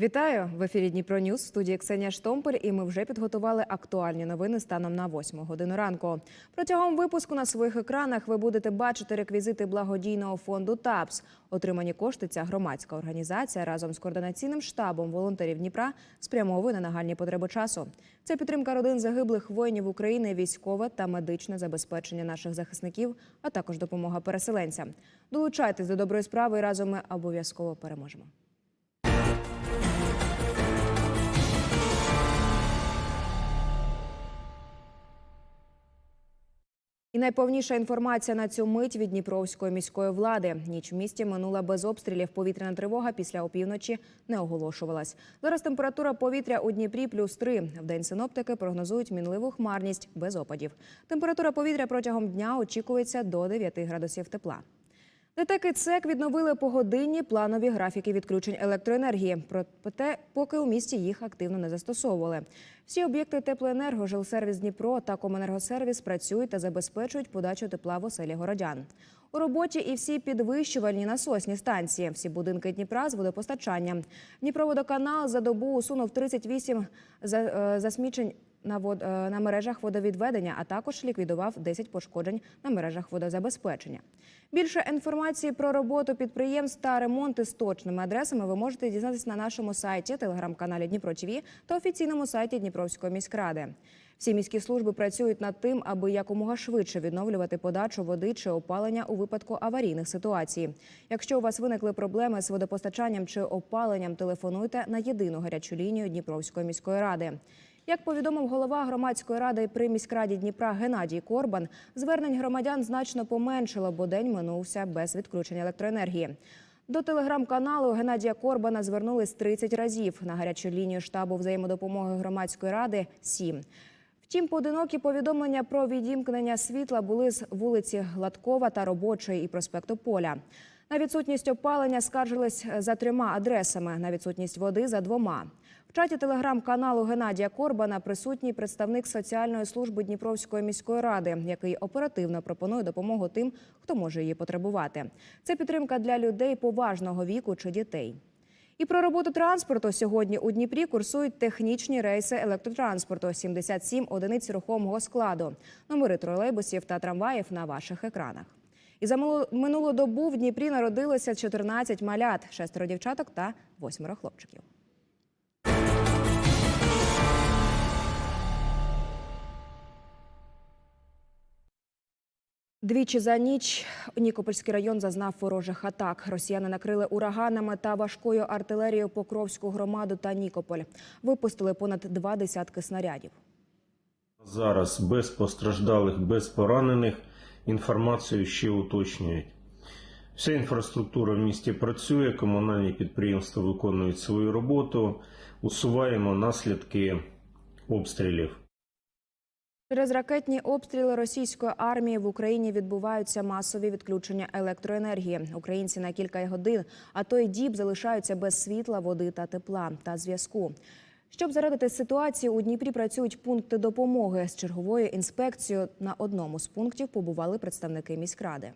Вітаю в ефірі Дніпро Ньюс, студії Ксенія Штомпель. І ми вже підготували актуальні новини станом на 8 годину ранку. Протягом випуску на своїх екранах ви будете бачити реквізити благодійного фонду ТАПС. Отримані кошти ця громадська організація разом з координаційним штабом волонтерів Дніпра спрямовує на нагальні потреби часу. Це підтримка родин загиблих воїнів України, військове та медичне забезпечення наших захисників, а також допомога переселенцям. Долучайтесь до доброї справи і разом ми обов'язково переможемо. Найповніша інформація на цю мить від Дніпровської міської влади. Ніч в місті минула без обстрілів. Повітряна тривога після опівночі не оголошувалась. Зараз температура повітря у Дніпрі плюс 3. В день синоптики прогнозують мінливу хмарність без опадів. Температура повітря протягом дня очікується до 9 градусів тепла. ДТЕК ЦЕК відновили погодинні планові графіки відключень електроенергії. Проте, поки у місті їх активно не застосовували. Всі об'єкти теплоенерго, жилсервіс Дніпро та Коменергосервіс працюють та забезпечують подачу тепла в оселі городян. У роботі і всі підвищувальні насосні станції, всі будинки Дніпра з водопостачанням. Дніпроводоканал за добу усунув 38 за- е, засмічень на вод е, на мережах водовідведення, а також ліквідував 10 пошкоджень на мережах водозабезпечення. Більше інформації про роботу підприємств та ремонти з точними адресами ви можете дізнатися на нашому сайті, телеграм-каналі Дніпро ТВ та офіційному сайті Дніпровської міськради. Всі міські служби працюють над тим, аби якомога швидше відновлювати подачу води чи опалення у випадку аварійних ситуацій. Якщо у вас виникли проблеми з водопостачанням чи опаленням, телефонуйте на єдину гарячу лінію Дніпровської міської ради. Як повідомив голова громадської ради при міськраді Дніпра Геннадій Корбан, звернень громадян значно поменшило, бо день минувся без відключення електроенергії. До телеграм-каналу Геннадія Корбана звернулись 30 разів. На гарячу лінію штабу взаємодопомоги громадської ради – 7. Втім, поодинокі повідомлення про відімкнення світла були з вулиці Гладкова та Робочої і проспекту Поля. На відсутність опалення скаржились за трьома адресами, на відсутність води за двома. В чаті телеграм-каналу Геннадія Корбана присутній представник соціальної служби Дніпровської міської ради, який оперативно пропонує допомогу тим, хто може її потребувати. Це підтримка для людей поважного віку чи дітей. І про роботу транспорту сьогодні у Дніпрі курсують технічні рейси електротранспорту 77 одиниць рухомого складу, номери тролейбусів та трамваїв на ваших екранах. І за минулу- добу в Дніпрі народилося 14 малят, шестеро дівчаток та восьмеро хлопчиків. Двічі за ніч Нікопольський район зазнав ворожих атак. Росіяни накрили ураганами та важкою артилерією Покровську громаду та Нікополь. Випустили понад два десятки снарядів. Зараз без постраждалих, без поранених інформацію ще уточнюють. Вся інфраструктура в місті працює, комунальні підприємства виконують свою роботу, усуваємо наслідки обстрілів. Через ракетні обстріли російської армії в Україні відбуваються масові відключення електроенергії. Українці на кілька годин, а то й діб залишаються без світла, води та тепла та зв'язку. Щоб зарадити ситуацію, у Дніпрі працюють пункти допомоги. З черговою інспекцією на одному з пунктів побували представники міськради.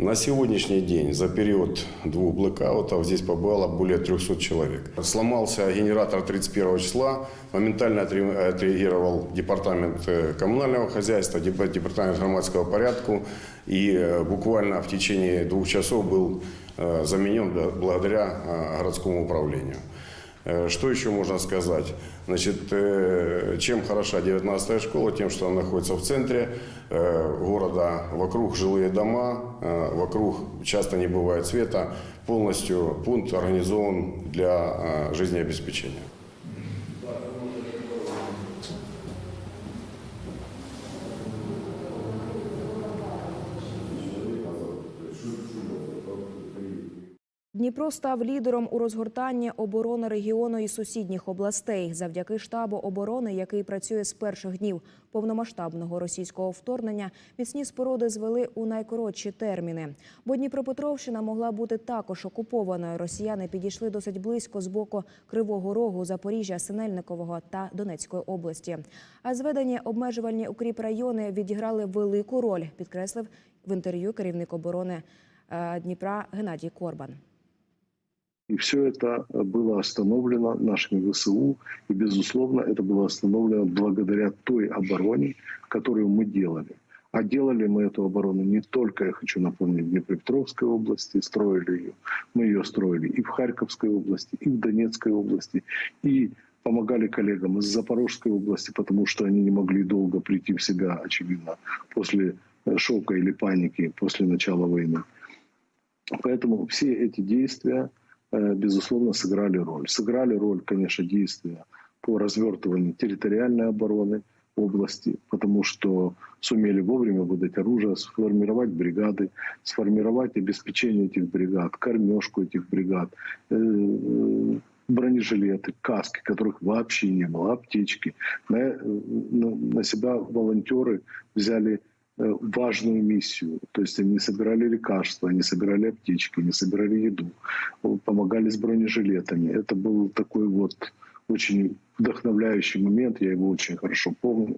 На сегодняшний день за период двух блэкаутов здесь побывало более 300 человек. Сломался генератор 31 числа, моментально отре- отреагировал департамент э, коммунального хозяйства, деп- департамент громадского порядка и э, буквально в течение двух часов был э, заменен бля- благодаря э, городскому управлению. Э, Что еще можно сказать? Значит, э, чем хороша 19-я школа? Тем, что она находится в центре э, города, вокруг жилые дома, э, вокруг часто не бывает света. Полностью пункт организован для э, жизнеобеспечения. Дніпро став лідером у розгортанні оборони регіону і сусідніх областей завдяки штабу оборони, який працює з перших днів повномасштабного російського вторгнення. Міцні споруди звели у найкоротші терміни. Бо Дніпропетровщина могла бути також окупованою. Росіяни підійшли досить близько з боку Кривого Рогу, Запоріжжя, Синельникового та Донецької області. А зведені обмежувальні укріпрайони відіграли велику роль, підкреслив в інтерв'ю керівник оборони е, Дніпра Геннадій Корбан. И все это было остановлено нашими ВСУ. И, безусловно, это было остановлено благодаря той обороне, которую мы делали. А делали мы эту оборону не только, я хочу напомнить, в Днепропетровской области, строили ее. Мы ее строили и в Харьковской области, и в Донецкой области, и помогали коллегам из Запорожской области, потому что они не могли долго прийти в себя, очевидно, после э, шока или паники после начала войны. Поэтому все эти действия, безусловно, сыграли роль. Сыграли роль, конечно, действия по развертыванию территориальной обороны области, потому что сумели вовремя выдать оружие, сформировать бригады, сформировать обеспечение этих бригад, кормежку этих бригад, э, э, бронежилеты, каски, которых вообще не было, аптечки. На, э, на, на себя волонтеры взяли э, важную миссию. То есть они собирали лекарства, они собирали аптечки, они собирали еду, э, помогали с бронежилетами. Это был такой вот очень вдохновляющий момент, я его очень хорошо помню.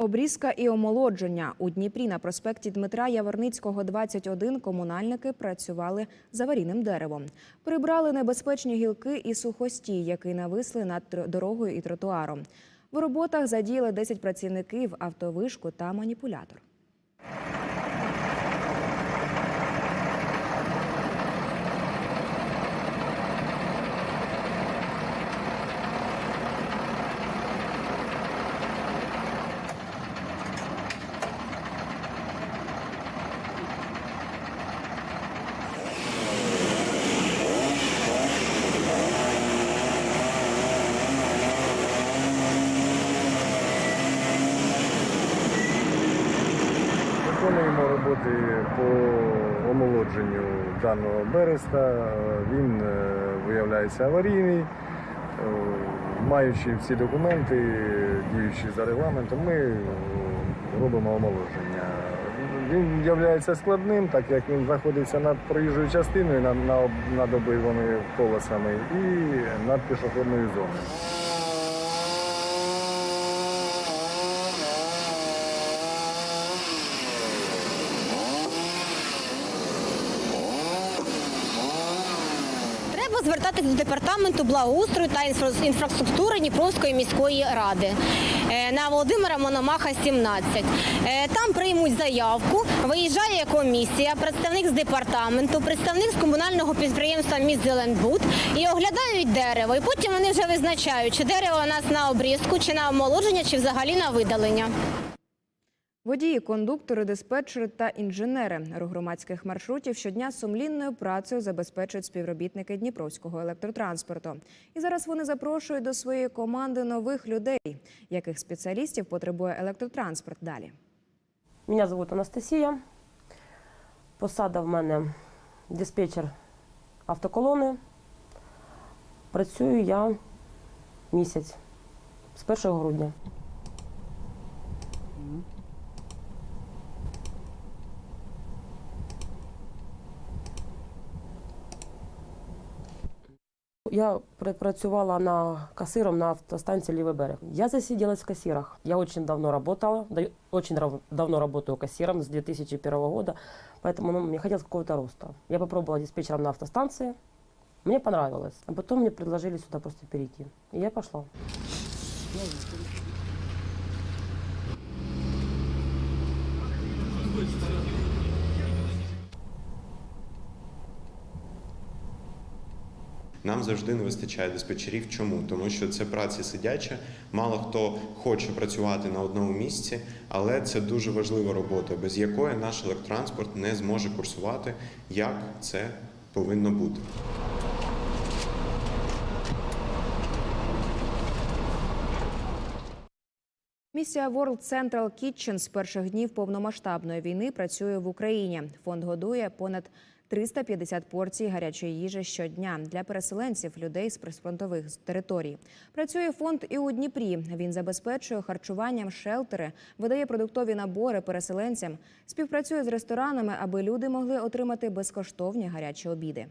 Обрізка і омолодження у Дніпрі на проспекті Дмитра Яворницького, 21, комунальники працювали з аварійним деревом. Прибрали небезпечні гілки і сухості, які нависли над дорогою і тротуаром. В роботах задіяли 10 працівників, автовишку та маніпулятор. Роботи по омолодженню даного береста. Він е, виявляється аварійний. Е, Маючи всі документи, діючи за регламентом, ми е, робимо омоложення. Він є складним, так як він знаходиться над проїжджою частиною, над, над, обидвими полосами і над пішохідною зоною. Треба звертатись до департаменту благоустрою та інфра- інфраструктури Дніпровської міської ради е, на Володимира Мономаха, 17. Е, Там приймуть заявку, виїжджає комісія, представник з департаменту, представник з комунального підприємства «Міськзеленбуд» і оглядають дерево. І потім вони вже визначають, чи дерево у нас на обрізку, чи на омолодження, чи взагалі на видалення. Водії, кондуктори, диспетчери та інженери громадських маршрутів щодня сумлінною працею забезпечують співробітники Дніпровського електротранспорту. І зараз вони запрошують до своєї команди нових людей, яких спеціалістів потребує електротранспорт. Далі. Мене звуть Анастасія. Посада в мене диспетчер автоколони. Працюю я місяць з 1 грудня. Я працювала на кассиром на автостанции Левый берег. Я засиделась в кассирах. Я очень давно работала, очень давно работаю кассиром с 2001 года, поэтому ну, мне хотелось какого-то роста. Я попробовала диспетчером на автостанции, мне понравилось. А потом мне предложили сюда просто перейти. И я пошла. Нам завжди не вистачає диспетчерів. Чому? Тому що це праця сидяча. Мало хто хоче працювати на одному місці, але це дуже важлива робота, без якої наш електротранспорт не зможе курсувати, як це повинно бути. Місія World Central Kitchen з перших днів повномасштабної війни працює в Україні. Фонд годує понад 350 порцій гарячої їжі щодня для переселенців, людей з прифронтових територій. Працює фонд і у Дніпрі. Він забезпечує харчуванням шелтери, видає продуктові набори переселенцям, співпрацює з ресторанами, аби люди могли отримати безкоштовні гарячі обіди.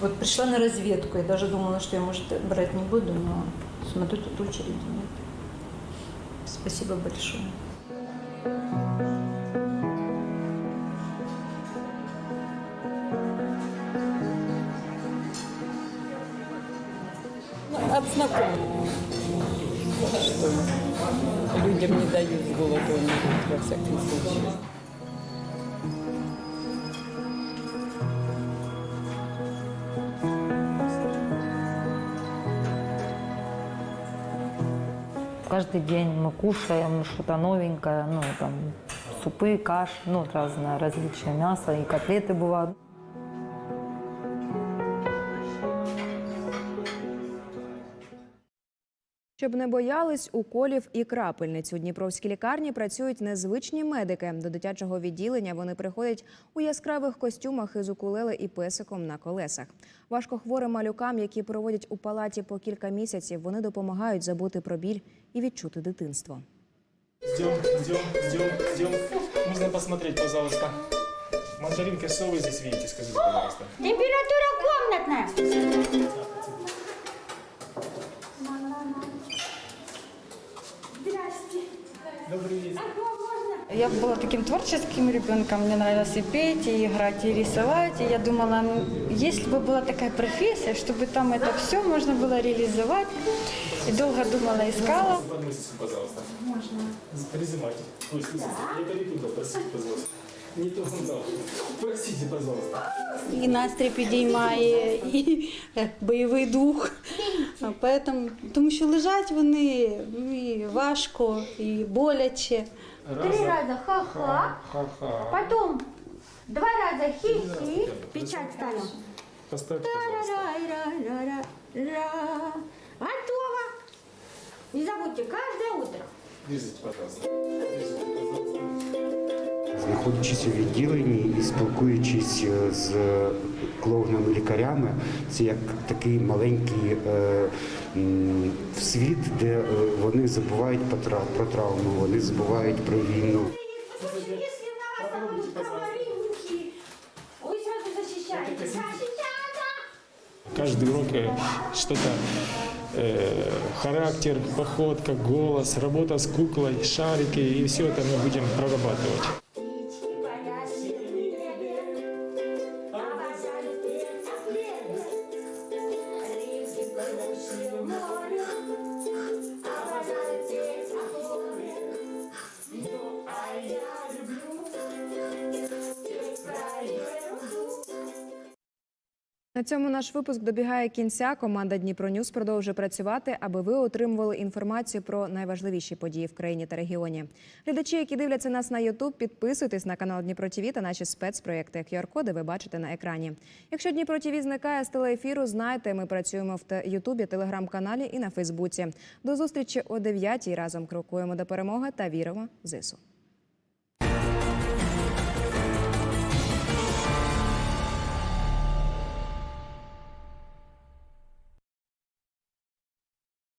Вот пришла на разведку, я даже думала, что я, может, брать не буду, но смотрю, тут очереди нет. Спасибо большое. От знакомых, что людям не дают с во всяком случае. Каждый день мы кушаем что-то новенькое, ну, там, супы, каш, ну, разное, различные мясо, и котлеты бывают. Щоб не боялись уколів і крапельниць у Дніпровській лікарні працюють незвичні медики. До дитячого відділення вони приходять у яскравих костюмах із укулеле і песиком на колесах. Важкохворим малюкам, які проводять у палаті по кілька місяців, вони допомагають забути про біль і відчути дитинство. Йдем, йдем, йдем, йдем. Можна посмотреть, пожалуйста. Мандаринки, совы здесь видите, скажите пожалуйста. Температура комнатная. Добрый вечер. Я была таким творческим ребенком, мне нравилось и петь, и играть, и рисовать. И я думала, ну, если бы была такая профессия, чтобы там это все можно было реализовать. И долго думала, искала. Подносите, пожалуйста. Можно. Приземайте. Ой, слушайте, я пойду туда, простите, пожалуйста. Не то он дал. Простите, пожалуйста. И настрій підіймає, і е, бойовий дух. А Поэтому, тому що лежать вони ну, і важко, і боляче. Раз, раза ха-ха, ха-ха. потом два раза хи-хи. Печать ставим. Поставьте, пожалуйста. Ра-ра-ра-ра-ра. Готово. Не забудьте, каждое утро. Пожалуйста. Держите, пожалуйста Знаходячись у відділенні і спілкуючись е, з клоунами лікарями, це як такий маленький е, м, світ, де е, вони забувають про тра- про травму, вони забувають про війну. Если на вас там будут комаринки, вы сразу защищаете. Защищаться! Каждый урок э, что-то э, характер, походка, голос, работа с куклой, шарики, и все это мы будем прорабатывать. На цьому наш випуск добігає кінця. Команда Дніпро Ньюс продовжує працювати, аби ви отримували інформацію про найважливіші події в країні та регіоні. Глядачі, які дивляться нас на Ютуб, підписуйтесь на канал Дніпро ТВ та наші спецпроєкти. QR-коди ви бачите на екрані. Якщо Дніпро ТВ зникає з телеефіру, знайте, ми працюємо в Ютубі, телеграм-каналі і на Фейсбуці. До зустрічі о 9 разом крокуємо до перемоги та віримо в ЗСУ.